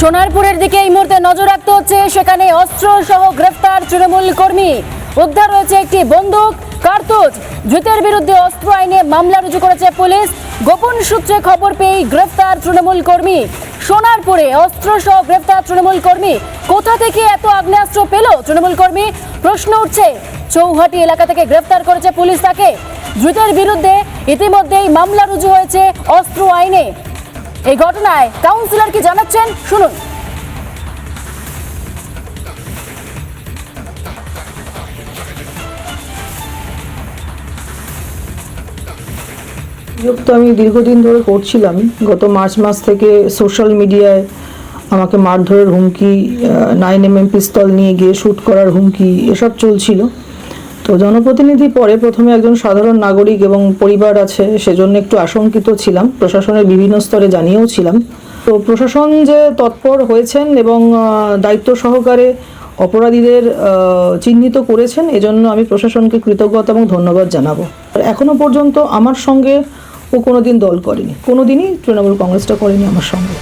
সোনারপুরের দিকে এই মুহূর্তে নজর রাখতে হচ্ছে, সেখানে অস্ত্র সহ গ্রেফতার তৃণমূল কর্মী। উদ্ধার হয়েছে একটি বন্দুক, কার্তুজ। ধৃতের বিরুদ্ধে অস্ত্র আইনে মামলা রুজু করেছে পুলিশ। গোপন সূত্রে খবর পেয়ে গ্রেফতার তৃণমূল কর্মী। সোনারপুরে অস্ত্র সহ গ্রেফতার তৃণমূল কর্মী। কোথা থেকে এত আগ্নেয়াস্ত্র পেল তৃণমূল কর্মী? প্রশ্ন উঠছে, চৌহাটি এলাকা থেকে গ্রেফতার করেছে পুলিশ তাকে। ধৃতের বিরুদ্ধে ইতিমধ্যেই মামলা রুজু হয়েছে অস্ত্র আইনে। এই ঘটনায় কাউন্সিলর কি জানাচ্ছেন? শুনুন। তো আমি দীর্ঘদিন ধরে করছিলাম। গত মার্চ মাস থেকে সোশ্যাল মিডিয়ায় আমাকে মারধরের হুমকি নাইন এম এম পিস্তল নিয়ে গিয়ে শ্যুট করার হুমকি, এসব চলছিল। তো জনপ্রতিনিধি পরে প্রথমে একজন সাধারণ নাগরিক এবং পরিবার আছে, সেজন্য একটু আশঙ্কিত ছিলাম। প্রশাসনের বিভিন্ন স্তরে জানিয়েও ছিলাম। তো প্রশাসন যে তৎপর হয়েছেন এবং দায়িত্ব সহকারে অপরাধীদের চিহ্নিত করেছেন, এজন্য আমি প্রশাসনকে কৃতজ্ঞতা এবং ধন্যবাদ জানাব। আর এখনও পর্যন্ত আমার সঙ্গে ও কোনোদিন দল করেনি। কোনোদিনই তৃণমূল কংগ্রেসটা করেনি আমার সঙ্গে।